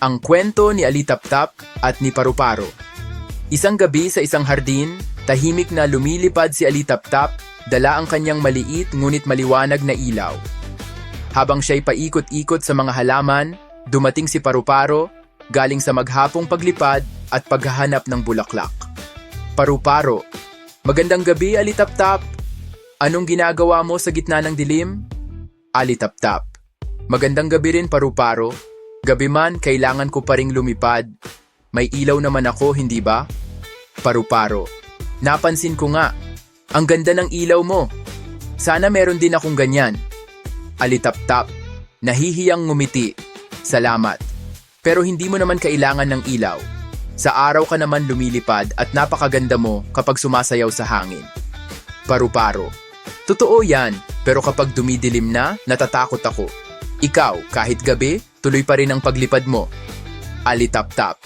Ang kwento ni Alitaptap at ni Paru-Paro. Isang gabi sa isang hardin, tahimik na lumilipad si Alitaptap, dala ang kanyang maliit ngunit maliwanag na ilaw. Habang siya'y paikot-ikot sa mga halaman, dumating si Paru-Paro, galing sa maghapong paglipad at paghahanap ng bulaklak. Paru-Paro, magandang gabi Alitaptap. Anong ginagawa mo sa gitna ng dilim? Alitaptap. Magandang gabi rin Paru-Paro. Gabi man, kailangan ko pa ring lumipad. May ilaw naman ako, hindi ba? Paru-Paro. Napansin ko nga. Ang ganda ng ilaw mo. Sana meron din akong ganyan. Alitaptap. Nahihiyang ngumiti. Salamat. Pero hindi mo naman kailangan ng ilaw. Sa araw ka naman lumilipad at napakaganda mo kapag sumasayaw sa hangin. Paru-paro. Totoo yan, pero kapag dumidilim na, natatakot ako. Ikaw, kahit gabi, tuloy pa rin ang paglipad mo. Alitap-tap.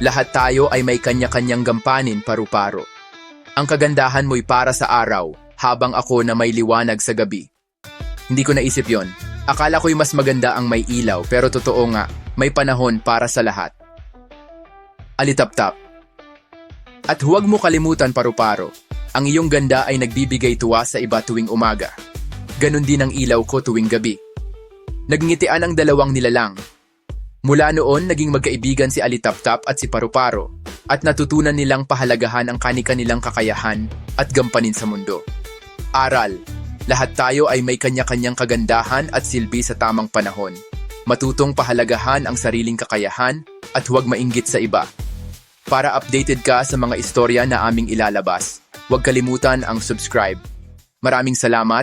Lahat tayo ay may kanya-kanyang gampanin, paru-paro. Ang kagandahan mo'y para sa araw, habang ako na may liwanag sa gabi. Hindi ko naisip yon. Akala ko'y mas maganda ang may ilaw, pero totoo nga, may panahon para sa lahat. Alitap-tap. At huwag mo kalimutan, paru-paro. Ang iyong ganda ay nagbibigay tuwa sa iba tuwing umaga. Ganon din ang ilaw ko tuwing gabi. Nagngitian ang dalawang nilalang. Mula noon, naging magkaibigan si Alitaptap at si Paru-Paro at natutunan nilang pahalagahan ang kani-kanilang kakayahan at gampanin sa mundo. Aral, lahat tayo ay may kanya-kanyang kagandahan at silbi sa tamang panahon. Matutong pahalagahan ang sariling kakayahan at huwag mainggit sa iba. Para updated ka sa mga istorya na aming ilalabas, huwag kalimutan ang subscribe. Maraming salamat